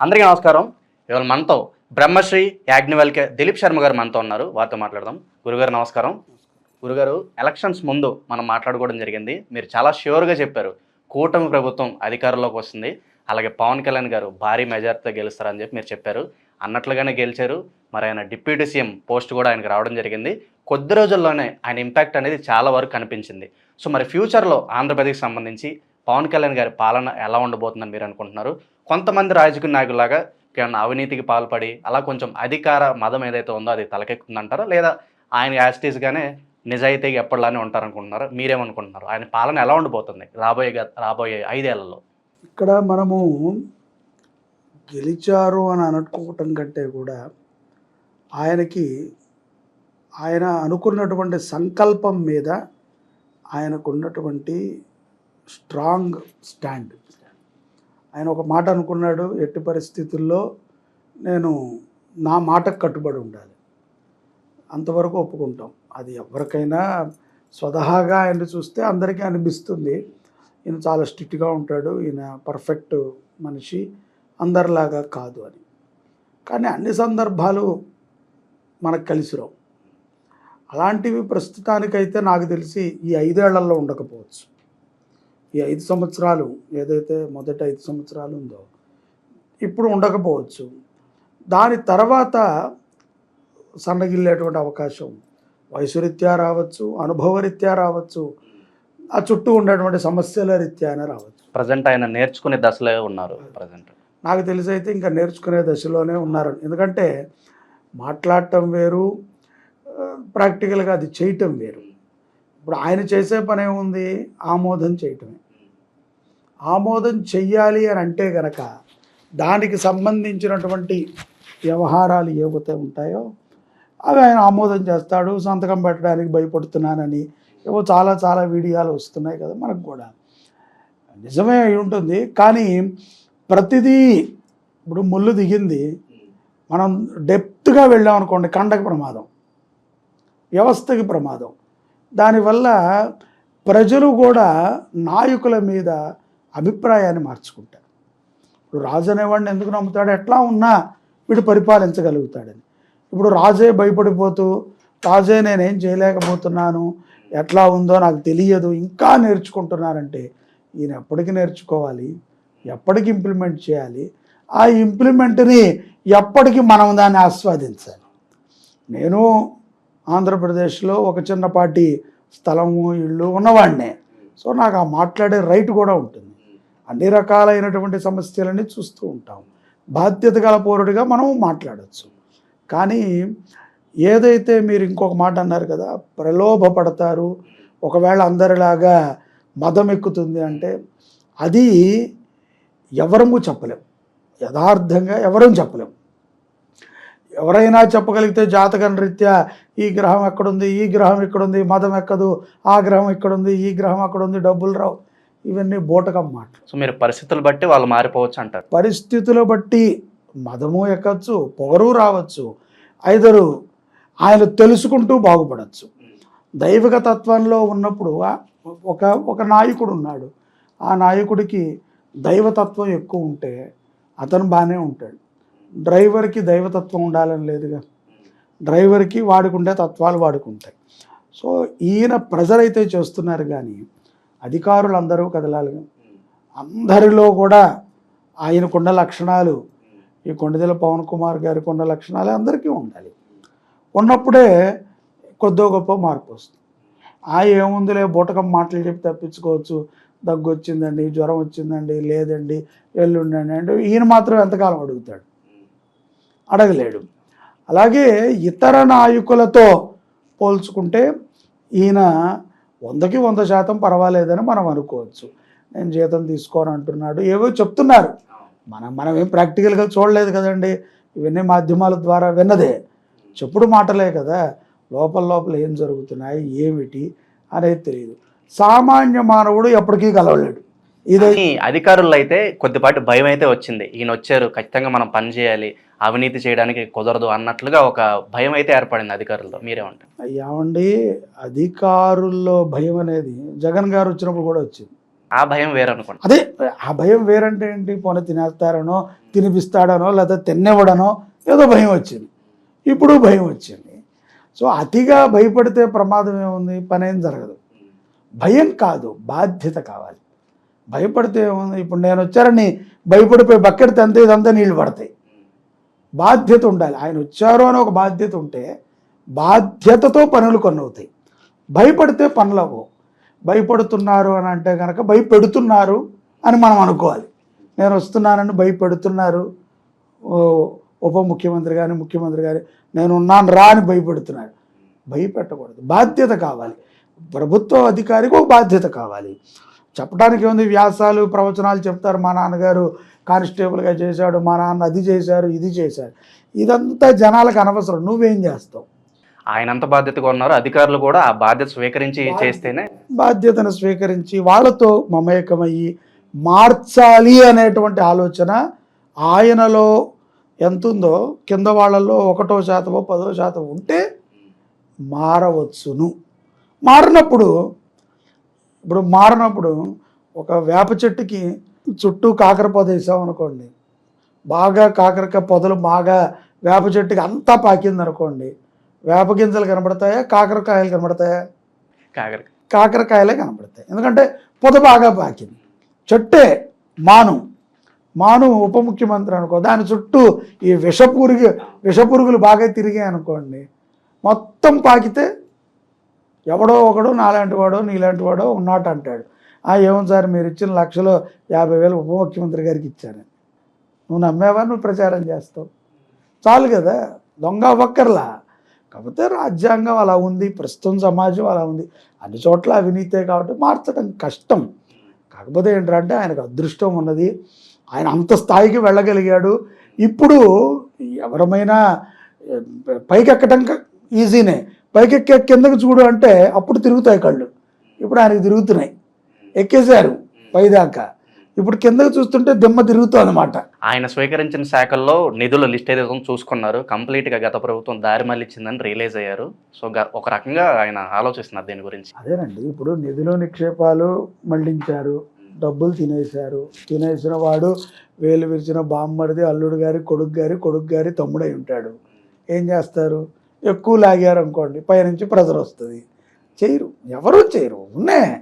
అందరికీ నమస్కారం. ఇవాళ మనతో బ్రహ్మశ్రీ యాజ్ఞవల్కే దిలీప్ శర్మ గారు మనతో ఉన్నారు. వారితో మాట్లాడదాం. గురుగారు నమస్కారం. గురుగారు ఎలక్షన్స్ ముందు మనం మాట్లాడుకోవడం జరిగింది. మీరు చాలా ష్యూర్గా చెప్పారు. కూటమి ప్రభుత్వం అధికారంలోకి వస్తుంది. అలాగే పవన్ కళ్యాణ్ గారు భారీ మెజార్టీతో గెలుస్తారని చెప్పి మీరు చెప్పారు. అన్నట్లుగానే గెలిచారు. మరి ఆయన డిప్యూటీ సీఎం పోస్ట్ కూడా ఆయనకు రావడం జరిగింది. కొద్ది రోజుల్లోనే ఆయన ఇంపాక్ట్ అనేది చాలా వరకు కనిపించింది. సో మరి ఫ్యూచర్లో ఆంధ్రప్రదేశ్కి సంబంధించి పవన్ కళ్యాణ్ గారి పాలన ఎలా ఉండబోతుందని మీరు అనుకుంటున్నారు? కొంతమంది రాజకీయ నాయకులాగా ఏమన్నా అవినీతికి పాల్పడి అలా కొంచెం అధికార మదం ఏదైతే ఉందో అది తలకెక్కుతుందంటారా లేదా ఆయన యాస్టీస్గానే నిజాయితీగా ఎప్పటిలానే ఉంటారనుకుంటున్నారు? మీరేమనుకుంటున్నారు? ఆయన పాలన ఎలా ఉండిపోతుంది రాబోయే రాబోయే ఐదేళ్ళలో? ఇక్కడ మనము గెలిచారు అని అనుకోవటం కంటే కూడా ఆయనకి ఆయన అనుకున్నటువంటి సంకల్పం మీద ఆయనకు ఉన్నటువంటి స్ట్రాంగ్ స్టాండ్ ఆయన ఒక మాట అనుకున్నాడు ఎట్టి పరిస్థితుల్లో నేను నా మాటకు కట్టుబడి ఉండాలి. అంతవరకు ఒప్పుకుంటాం. అది ఎవరికైనా స్వతహాగా ఆయన చూస్తే అందరికీ అనిపిస్తుంది. ఈయన చాలా స్ట్రిక్ట్గా ఉంటాడు ఈయన పర్ఫెక్ట్ మనిషి అందరిలాగా కాదు అని. కానీ అన్ని సందర్భాలు మనకు కలిసి రావు. అలాంటివి ప్రస్తుతానికైతే నాకు తెలిసి ఈ ఐదేళ్ళలో ఉండకపోవచ్చు. ఈ ఐదు సంవత్సరాలు ఏదైతే మొదటి ఐదు సంవత్సరాలు ఉందో ఇప్పుడు ఉండకపోవచ్చు. దాని తర్వాత సన్నగిల్లేటువంటి అవకాశం. వయసురీత్యా రావచ్చు అనుభవరీత్యా రావచ్చు ఆ చుట్టూ ఉండేటువంటి సమస్యల రీత్యానే రావచ్చు. ప్రజెంట్ ఆయన నేర్చుకునే దశలో ఉన్నారు ప్రజెంట్. నాకు తెలిసి అయితే ఇంకా నేర్చుకునే దశలోనే ఉన్నారు. ఎందుకంటే మాట్లాడటం వేరు ప్రాక్టికల్గా అది చేయటం వేరు. ఇప్పుడు ఆయన చేసే పని ఏముంది ఆమోదం చేయటమే. ఆమోదం చెయ్యాలి అని అంటే గనక దానికి సంబంధించినటువంటి వ్యవహారాలు ఏవైతే ఉంటాయో అవి ఆయన ఆమోదం చేస్తాడు సంతకం పెట్టడానికి భయపడుతున్నానని ఏవో చాలా చాలా వీడియోలు వస్తున్నాయి కదా మనకు కూడా. నిజమే అయి ఉంటుంది కానీ ప్రతిదీ ఇప్పుడు ముళ్ళు దిగింది మనం డెప్త్గా వెళ్ళాం అనుకోండి కండకు ప్రమాదం వ్యవస్థకి ప్రమాదం. దానివల్ల ప్రజలు కూడా నాయకుల మీద అభిప్రాయాన్ని మార్చుకుంటారు. ఇప్పుడు రాజు అనేవాడిని ఎందుకు నమ్ముతాడు? ఎట్లా ఉన్నా వీడు పరిపాలించగలుగుతాడని. ఇప్పుడు రాజే భయపడిపోతూ రాజే నేనేం చేయలేకపోతున్నాను ఎట్లా ఉందో నాకు తెలియదు ఇంకా నేర్చుకుంటున్నారంటే ఈయన ఎప్పటికి నేర్చుకోవాలి? ఎప్పటికి ఇంప్లిమెంట్ చేయాలి? ఆ ఇంప్లిమెంట్ని ఎప్పటికి మనం దాన్ని ఆస్వాదించాలి. నేను ఆంధ్రప్రదేశ్లో ఒక చిన్నపాటి స్థలము ఇళ్ళు ఉన్నవాడినే. సో నాకు ఆ మాట్లాడే రైట్ కూడా ఉంటుంది. అన్ని రకాలైనటువంటి సమస్యలని చూస్తూ ఉంటాం. బాధ్యత గల పౌరుడిగా మనం మాట్లాడచ్చు. కానీ ఏదైతే మీరు ఇంకొక మాట అన్నారు కదా ప్రలోభపడతారు. ఒకవేళ అందరిలాగా మదం ఎక్కుతుంది అంటే అది ఎవరము చెప్పలేం. యథార్థంగా ఎవరూ చెప్పలేం. ఎవరైనా చెప్పగలిగితే జాతకం రీత్యా ఈ గ్రహం ఎక్కడుంది ఈ గ్రహం ఎక్కడుంది మదం ఎక్కదు ఆ గ్రహం ఎక్కడుంది ఈ గ్రహం అక్కడుంది డబ్బులు రావు. ఇవన్నీ బూటకం మాటలు. సో మీరు పరిస్థితులు బట్టి వాళ్ళు మారిపోవచ్చు అంటారు. పరిస్థితుల బట్టి మదము ఎక్కచ్చు పొగరు రావచ్చు ఐదరు ఆయన తెలుసుకుంటూ బాగుపడచ్చు. దైవిక తత్వంలో ఉన్నప్పుడు ఒక ఒక నాయకుడు ఉన్నాడు. ఆ నాయకుడికి దైవతత్వం ఎక్కువ ఉంటే అతను బాగానే ఉంటాడు. డ్రైవర్కి దైవతత్వం ఉండాలని లేదుగా. డ్రైవర్కి వాడుకుంటే తత్వాలు వాడుకుంటాయి. సో ఈయన ప్రెజర్ అయితే చేస్తున్నారు కానీ అధికారులు అందరూ కదలాలి అందరిలో కూడా ఆయనకున్న లక్షణాలు ఈ కొండదెల పవన్ కుమార్ గారికి ఉన్న లక్షణాలు అందరికీ ఉండాలి. ఉన్నప్పుడే కొద్దో గొప్ప మార్పు వస్తుంది. ఆ ఏముందిలే బూటకం మాటలు చెప్పి తప్పించుకోవచ్చు. దగ్గు వచ్చిందండి జ్వరం వచ్చిందండి లేదండి ఎల్లుండండి అంటే ఈయన మాత్రం ఎంతకాలం అడుగుతాడు? అడగలేడు. అలాగే ఇతర నాయకులతో పోల్చుకుంటే ఈయన వందకి వంద శాతం పర్వాలేదని మనం అనుకోవచ్చు. నేను జీతం తీసుకోను అంటున్నాడు. ఏవో చెప్తున్నారు. మనం మనం ఏం ప్రాక్టికల్గా చూడలేదు కదండి. ఇవన్నీ మాధ్యమాల ద్వారా విన్నదే. చెప్పుడు మాటలే కదా. లోపల లోపల ఏం జరుగుతున్నాయి ఏమిటి అనేది తెలియదు సామాన్య మానవుడు ఎప్పటికీ కలవలేడు. ఇదే అధికారులు అయితే కొద్దిపాటి భయం అయితే వచ్చింది. ఈయన వచ్చారు ఖచ్చితంగా మనం పని చేయాలి అవినీతి చేయడానికి కుదరదు అన్నట్లుగా ఒక భయం అయితే ఏర్పడింది అధికారులతో. మీరేమంటారు? ఏమండి అధికారుల్లో భయం అనేది జగన్ గారు వచ్చినప్పుడు కూడా వచ్చింది. ఆ భయం వేరనుకోండి. అదే ఆ భయం వేరంటే ఏంటి? పోనీ తినేస్తారనో తినిపిస్తాడనో లేదా తిన్నివ్వడనో ఏదో భయం వచ్చింది. ఇప్పుడు భయం వచ్చింది. సో అతిగా భయపడితే ప్రమాదం ఏముంది? పని ఏం జరగదు. భయం కాదు బాధ్యత కావాలి. భయపడితే ఇప్పుడు నేను వచ్చారని భయపడిపోయి బక్కెడితే అంతే ఇదంతా నీళ్ళు పడతాయి. బాధ్యత ఉండాలి. ఆయన వచ్చారు అని ఒక బాధ్యత ఉంటే బాధ్యతతో పనులు కొన్ని అవుతాయి. భయపడితే పనులు అవ్వవు. భయపడుతున్నారు అని అంటే కనుక భయపెడుతున్నారు అని మనం అనుకోవాలి. నేను వస్తున్నానని భయపెడుతున్నారు. ఓ, ఉప ముఖ్యమంత్రి కానీ ముఖ్యమంత్రి కానీ నేను ఉన్నాను రా అని భయపెడుతున్నారు. భయపెట్టకూడదు. బాధ్యత కావాలి. ప్రభుత్వ అధికారికి ఒక బాధ్యత కావాలి. చెప్పడానికి ఏముంది? వ్యాసాలు ప్రవచనాలు చెప్తారు మా నాన్నగారు. కానిస్టేబుల్గా చేశాడు మా నాన్న అది చేశారు ఇది చేశారు. ఇదంతా జనాలకు అనవసరం. నువ్వేం చేస్తావు? ఆయన అంత బాధ్యతగా ఉన్నారు. అధికారులు కూడా ఆ బాధ్యత స్వీకరించి చేస్తేనే బాధ్యతను స్వీకరించి వాళ్ళతో మమేకమయ్యి మార్చాలి అనేటువంటి ఆలోచన ఆయనలో ఎంత ఉందో కింద వాళ్ళల్లో ఒకటో శాతమో పదో శాతం ఉంటే మారవచ్చును. మారినప్పుడు ఇప్పుడు మారినప్పుడు ఒక వేప చెట్టుకి చుట్టూ కాకర పొద వేసాం అనుకోండి బాగా కాకరకాయ పొదలు బాగా వేప చెట్టుకి అంతా పాకింది అనుకోండి వేప గింజలు కనబడతాయా కాకరకాయలు కనబడతాయా? కాకర కాకరకాయలే కనపడతాయి ఎందుకంటే పొద బాగా పాకింది. చెట్టే మాను. మాను ఉప ముఖ్యమంత్రి అనుకో దాని చుట్టూ ఈ విషపురుగు విషపురుగులు బాగా తిరిగాయి అనుకోండి మొత్తం పాకితే ఎవడో ఒకడు నాలాంటి వాడో నీలాంటి వాడో ఉన్నట్టు అంటాడు. ఆ ఏమో సార్? మీరు ఇచ్చిన లక్షలో యాభై వేలు ఉప ముఖ్యమంత్రి గారికి ఇచ్చాను నువ్వు నమ్మేవా? నువ్వు ప్రచారం చేస్తావు. చాలు కదా. దొంగ ఒక్కర్లా కాకపోతే రాజ్యాంగం అలా ఉంది ప్రస్తుతం సమాజం అలా ఉంది. అన్ని చోట్ల అవినీతే కాబట్టి మార్చడం కష్టం. కాకపోతే ఏంటంటే ఆయనకు అదృష్టం ఉన్నది. ఆయన అంత స్థాయికి వెళ్ళగలిగాడు. ఇప్పుడు ఎవరమైనా పైకెక్కడం క- ఈజీనే. పైకెక్కే కిందకు చూడు అంటే అప్పుడు తిరుగుతాయి కళ్ళు. ఇప్పుడు ఆయనకు తిరుగుతున్నాయి. ఎక్కేశారు పైదాకా. ఇప్పుడు కిందకు చూస్తుంటే దిమ్మ తిరుగుతుంది అనమాట ఆయన స్వీకరించిన శాఖల్లో నిధుల లిస్ట్ ఏదైతే చూసుకున్నారు. కంప్లీట్గా గత ప్రభుత్వం దారి మళ్ళించిందని రియలైజ్ అయ్యారు. సో ఒక రకంగా ఆయన ఆలోచిస్తున్నారు దీని గురించి. అదేనండి. ఇప్పుడు నిధులు నిక్షేపాలు మళ్ళించారు. డబ్బులు తినేశారు. తినేసిన వాడు వేలు విరిచిన బామ్మడిది అల్లుడు గారి కొడుకు గారి కొడుకు గారి తమ్ముడై ఉంటాడు. ఏం చేస్తారు? ఎక్కువ లాగారు అనుకోండి పైనుంచి ప్రెజర్ వస్తుంది. చేయరు. ఎవరు చేయరు. ఉన్నాయి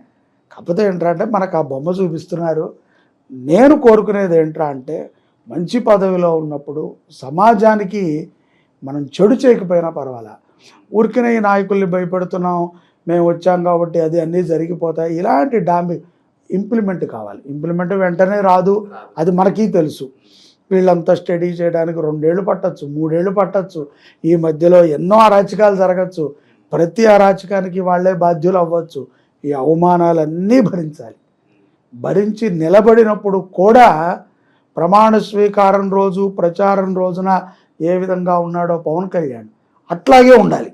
కాకపోతే ఏంటంటే మనకు ఆ బొమ్మ చూపిస్తున్నారు. నేను కోరుకునేది ఏంట్రా అంటే మంచి పదవిలో ఉన్నప్పుడు సమాజానికి మనం చెడు చేయకపోయినా పర్వాలా. ఊరికనే ఈ నాయకుల్ని భయపెడుతున్నాం మేము వచ్చాం కాబట్టి అది అన్నీ జరిగిపోతాయి. ఇలాంటి డాంబి ఇంప్లిమెంట్ కావాలి. ఇంప్లిమెంట్ వెంటనే రాదు. అది మనకి తెలుసు. వీళ్ళంతా స్టడీ చేయడానికి రెండేళ్ళు పట్టచ్చు మూడేళ్ళు పట్టచ్చు. ఈ మధ్యలో ఎన్నో అరాచకాలు జరగచ్చు. ప్రతి అరాచకానికి వాళ్ళే బాధ్యులు అవ్వచ్చు. ఈ అవమానాలన్నీ భరించాలి. భరించి నిలబడినప్పుడు కూడా ప్రమాణ స్వీకారం రోజు ప్రచారం రోజున ఏ విధంగా ఉన్నాడో పవన్ కళ్యాణ్ అట్లాగే ఉండాలి.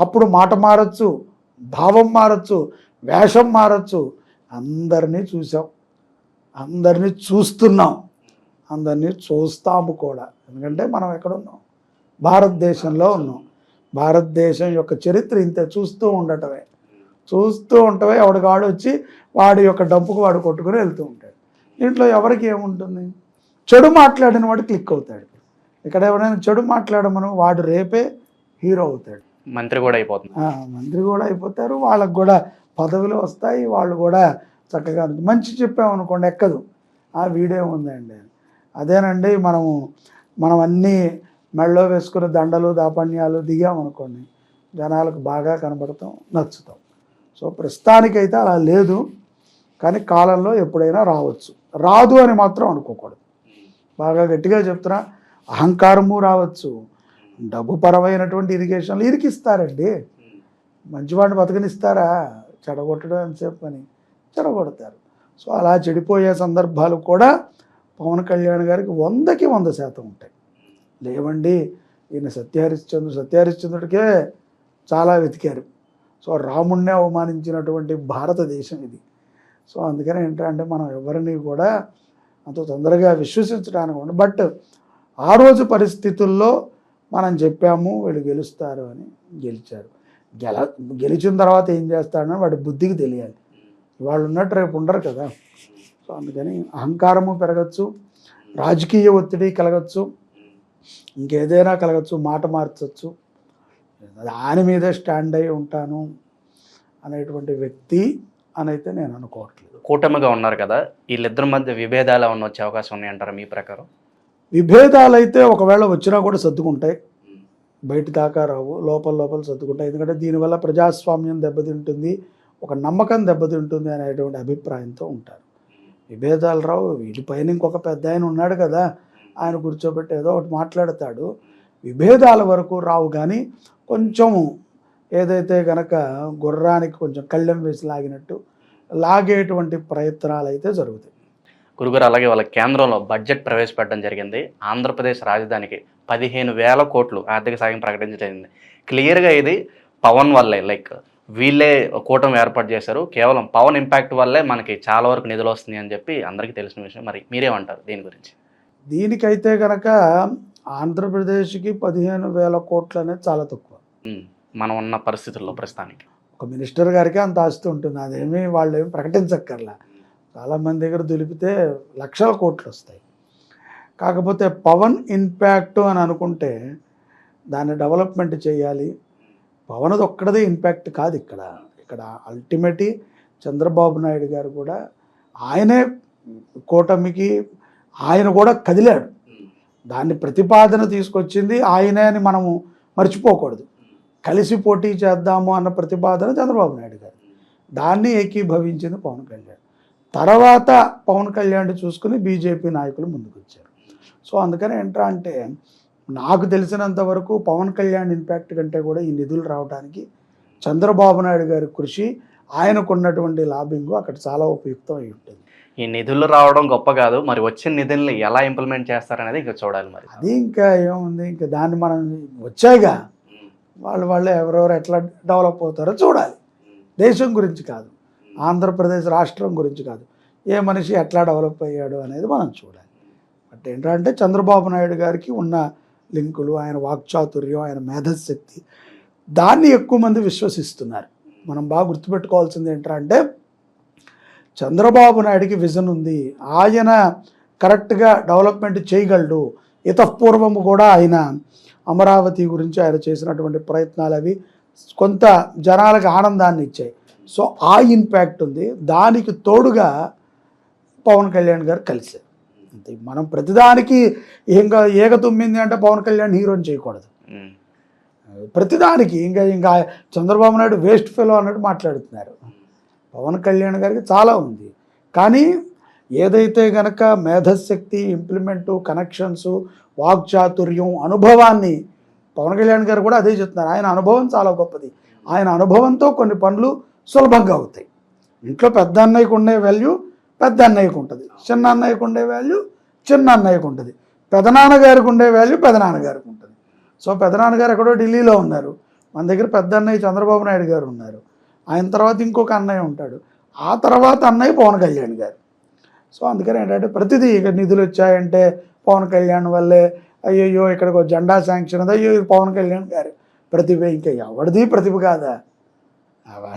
అప్పుడు మాట మారచ్చు భావం మారచ్చు వేషం మారచ్చు. అందరినీ చూసాం. అందరినీ చూస్తున్నాం. అందరినీ చూస్తాము కూడా. ఎందుకంటే మనం ఎక్కడ ఉన్నాం? భారతదేశంలో ఉన్నాం. భారతదేశం యొక్క చరిత్ర ఇంతే చూస్తూ ఉండటమే. చూస్తూ ఉంటవే ఎవడికాడు వచ్చి వాడి యొక్క డబ్బుకు వాడు కొట్టుకుని వెళ్తూ ఉంటాడు. దీంట్లో ఎవరికి ఏముంటుంది? చెడు మాట్లాడిన వాడు క్లిక్ అవుతాడు. ఇక్కడ ఎవరైనా చెడు మాట్లాడమను వాడు రేపే హీరో అవుతాడు. మంత్రి కూడా అయిపోతుంది. మంత్రి కూడా అయిపోతారు. వాళ్ళకు కూడా పదవులు వస్తాయి. వాళ్ళు కూడా చక్కగా మంచి చెప్పామనుకోండి ఎక్కదు. ఆ వీడియో ఉందండి. అదేనండి మనము మనం అన్నీ మెళ్ళో వేసుకున్న దండలు దాపణ్యాలు దిగామనుకోండి జనాలకు బాగా కనబడతాం నచ్చుతాం. సో ప్రస్తుతానికైతే అలా లేదు కానీ కాలంలో ఎప్పుడైనా రావచ్చు. రాదు అని మాత్రం అనుకోకూడదు. బాగా గట్టిగా చెప్తున్నా అహంకారము రావచ్చు. డబ్బు పరమైనటువంటి ఇరిగేషన్లు ఇరికిస్తారండి. మంచివాడిని బతకనిస్తారా? చెడగొట్టడం ఎంతసేపు చెప్పని చెడగొడతారు. సో అలా చెడిపోయే సందర్భాలు కూడా పవన్ కళ్యాణ్ గారికి వందకి వంద శాతం ఉంటాయి. లేవండి ఈయన సత్యహరిశ్చంద్రుడు సత్యహరిశ్చంద్రుడికే చాలా వెతికారు. సో రాముణ్ణే అవమానించినటువంటి భారతదేశం ఇది. సో అందుకని ఏంటంటే మనం ఎవరిని కూడా అంత తొందరగా విశ్వసించడానికి ఉండదు. బట్ ఆ రోజు పరిస్థితుల్లో మనం చెప్పాము వీళ్ళు గెలుస్తారు అని గెలిచారు. గెల గెలిచిన తర్వాత ఏం చేస్తాడని వాడి బుద్ధికి తెలియాలి. వాళ్ళు ఉన్నట్టు రేపు ఉండరు కదా. సో అందుకని అహంకారము పెరగచ్చు రాజకీయ ఒత్తిడి కలగచ్చు ఇంకేదైనా కలగచ్చు మాట మార్చచ్చు. దాని మీదే స్టాండ్ అయి ఉంటాను అనేటువంటి వ్యక్తి అని అయితే నేను అనుకోవట్లేదు. కూటమిగా ఉన్నారు కదా వీళ్ళిద్దరి మధ్య విభేదాలు ఏమన్నా వచ్చే అవకాశం ఉన్నాయంటారా మీ ప్రకారం? విభేదాలు అయితే ఒకవేళ వచ్చినా కూడా సర్దుకుంటాయి. బయట దాకా రావు లోపల లోపల సర్దుకుంటాయి. ఎందుకంటే దీనివల్ల ప్రజాస్వామ్యం దెబ్బతింటుంది ఒక నమ్మకం దెబ్బతింటుంది అనేటువంటి అభిప్రాయంతో ఉంటారు. విభేదాలు రావు వీటిపైన ఇంకొక పెద్ద ఆయన ఉన్నాడు కదా ఆయన కూర్చోబెట్టి ఏదో ఒకటి మాట్లాడతాడు. విభేదాల వరకు రావు కానీ కొంచెం ఏదైతే గనక గుర్రానికి కొంచెం కళ్ళెం వేసి లాగినట్టు లాగేటువంటి ప్రయత్నాలు అయితే జరుగుతాయి. గురుగారు అలాగే వాళ్ళ కేంద్రంలో బడ్జెట్ ప్రవేశపెట్టడం జరిగింది. ఆంధ్రప్రదేశ్ రాజధానికి పదిహేను వేల కోట్లు ఆర్థిక సాయం ప్రకటించడం జరిగింది. క్లియర్గా ఇది పవన్ వల్లే లైక్ వీళ్ళే కూటమి ఏర్పాటు చేశారు. కేవలం పవన్ ఇంపాక్ట్ వల్లే మనకి చాలా వరకు నిధులు వస్తుంది అని చెప్పి అందరికీ తెలిసిన విషయం. మరి మీరేమంటారు దీని గురించి? దీనికైతే గనక ఆంధ్రప్రదేశ్కి పదిహేను వేల కోట్లు అనేది చాలా తక్కువ. మనం ఉన్న పరిస్థితుల్లో ప్రస్తుతానికి. ఒక మినిస్టర్ గారికి అంత ఆస్తి ఉంటుంది. అదేమి వాళ్ళు ఏమి ప్రకటించక్కర్లా చాలామంది దగ్గర దులిపితే లక్షల కోట్లు వస్తాయి. కాకపోతే పవన్ ఇంపాక్ట్ అని అనుకుంటే దాన్ని డెవలప్మెంట్ చేయాలి. పవన్ది ఒక్కడదే ఇంపాక్ట్ కాదు ఇక్కడ. ఇక్కడ అల్టిమేట్ చంద్రబాబు నాయుడు గారు కూడా ఆయనే కూటమికి ఆయన కూడా కదిలాడు. దాన్ని ప్రతిపాదన తీసుకొచ్చింది ఆయనే అని మనము మర్చిపోకూడదు. కలిసి పోటీ చేద్దాము అన్న ప్రతిపాదన చంద్రబాబు నాయుడు గారు. దాన్ని ఏకీభవించింది పవన్ కళ్యాణ్. తర్వాత పవన్ కళ్యాణ్ చూసుకుని బీజేపీ నాయకులు ముందుకొచ్చారు. సో అందుకని ఏంట్రా అంటే నాకు తెలిసినంత వరకు పవన్ కళ్యాణ్ ఇంపాక్ట్ కంటే కూడా ఈ నిధులు రావడానికి చంద్రబాబు నాయుడు గారి కృషి ఆయనకున్నటువంటి లాబింగ్ అక్కడ చాలా ఉపయుక్తం అయి ఉంటుంది. ఈ నిధులు రావడం గొప్ప కాదు మరి వచ్చిన నిధుల్ని ఎలా ఇంప్లిమెంట్ చేస్తారనేది ఇంకా చూడాలి మరి. అది ఇంకా ఏముంది ఇంకా దాన్ని మనం వచ్చాయిగా వాళ్ళు వాళ్ళు ఎవరెవరు ఎట్లా డెవలప్ అవుతారో చూడాలి. దేశం గురించి కాదు ఆంధ్రప్రదేశ్ రాష్ట్రం గురించి కాదు ఏ మనిషి ఎట్లా డెవలప్ అయ్యాడు అనేది మనం చూడాలి. బట్ ఏంటంటే చంద్రబాబు నాయుడు గారికి ఉన్న లింకులు ఆయన వాక్చాతుర్యం ఆయన మేధశక్తి. దాన్ని ఎక్కువ మంది విశ్వసిస్తున్నారు. మనం బాగా గుర్తుపెట్టుకోవాల్సింది ఏంటంటే చంద్రబాబు నాయుడికి విజన్ ఉంది. ఆయన కరెక్ట్గా డెవలప్మెంట్ చేయగలడు. ఇతపూర్వము కూడా ఆయన అమరావతి గురించి ఆయన చేసినటువంటి ప్రయత్నాలు అవి కొంత జనాలకు ఆనందాన్ని ఇచ్చాయి. సో ఆ ఇంపాక్ట్ ఉంది. దానికి తోడుగా పవన్ కళ్యాణ్ గారు కలిశారు. అంతే. మనం ప్రతిదానికి ఇంకా ఏగ తుమ్మింది అంటే పవన్ కళ్యాణ్ హీరోని చేయకూడదు. ప్రతిదానికి ఇంకా ఇంకా చంద్రబాబు నాయుడు వేస్ట్ ఫెలో అన్నట్టు మాట్లాడుతున్నారు. పవన్ కళ్యాణ్ గారికి చాలా ఉంది. కానీ ఏదైతే గనక మేధశక్తి ఇంప్లిమెంటు కనెక్షన్స్ వాక్చాతుర్యం అనుభవాన్ని పవన్ కళ్యాణ్ గారు కూడా అదే చెప్తున్నారు. ఆయన అనుభవం చాలా గొప్పది. ఆయన అనుభవంతో కొన్ని పనులు సులభంగా అవుతాయి. ఇంట్లో పెద్ద అన్నయ్యకు ఉండే వాల్యూ పెద్ద అన్నయ్యకు ఉంటుంది. చిన్న అన్నయ్యకు ఉండే వాల్యూ చిన్న అన్నయ్యకు ఉంటుంది. పెదనాన్నగారికి ఉండే వాల్యూ పెదనాన్నగారికి ఉంటుంది. సో పెదనాన్నగారు ఎక్కడో ఢిల్లీలో ఉన్నారు. మన దగ్గర పెద్ద అన్నయ్య చంద్రబాబు నాయుడు గారు ఉన్నారు. ఆయన తర్వాత ఇంకొక అన్నయ్య ఉంటాడు. ఆ తర్వాత అన్నయ్య పవన్ కళ్యాణ్ గారు. సో అందుకని ఏంటంటే ప్రతిదీ ఇక నిధులు వచ్చాయంటే పవన్ కళ్యాణ్ వల్లే అయ్యయ్యో ఇక్కడికి ఒక జెండా శాంక్షన్ ఉంది. అయ్యో పవన్ కళ్యాణ్ గారు ప్రతిభ. ఇంకా ఎవరిది ప్రతిభ కాదా?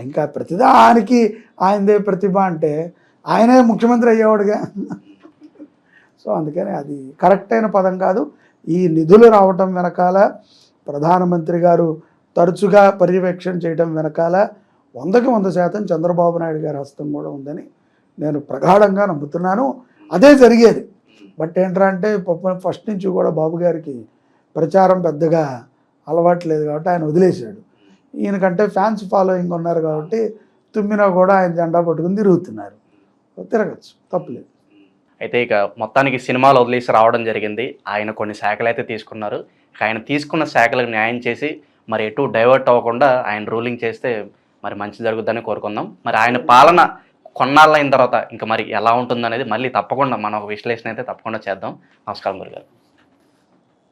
ఇంకా ప్రతిదా ఆయనకి ఆయనదే ప్రతిభ అంటే ఆయనే ముఖ్యమంత్రి అయ్యేవాడుగా. సో అందుకని అది కరెక్ట్ అయిన పదం కాదు. ఈ నిధులు రావటం వెనకాల ప్రధానమంత్రి గారు తరచుగా పర్యవేక్షణ చేయడం వెనకాల వందకి వంద శాతం చంద్రబాబు నాయుడు గారి హస్తం కూడా ఉందని నేను ప్రగాఢంగా నమ్ముతున్నాను. అదే జరిగేది. బట్ ఏంట్రా అంటే ఫస్ట్ నుంచి కూడా బాబు గారికి ప్రచారం పెద్దగా అలవాటు లేదు కాబట్టి ఆయన వదిలేశాడు. ఈయనకంటే ఫ్యాన్స్ ఫాలోయింగ్ ఉన్నారు కాబట్టి తుమ్మినా కూడా ఆయన జెండా పట్టుకుని తిరుగుతున్నారు. తిరగచ్చు తప్పులేదు. అయితే ఇక మొత్తానికి సినిమాలు వదిలేసి రావడం జరిగింది. ఆయన కొన్ని శాఖలు అయితే తీసుకున్నారు. ఆయన తీసుకున్న శాఖలకు న్యాయం చేసి మరి ఎటు డైవర్ట్ అవ్వకుండా ఆయన రూలింగ్ చేస్తే మరి మంచి జరుగుద్దని కోరుకుందాం. మరి ఆయన పాలన కొన్నాళ్ళు అయిన తర్వాత ఇంకా మరి ఎలా ఉంటుందనేది మళ్ళీ తప్పకుండా మనం ఒక విశ్లేషణ అయితే తప్పకుండా చేద్దాం. నమస్కారం గురుగారు.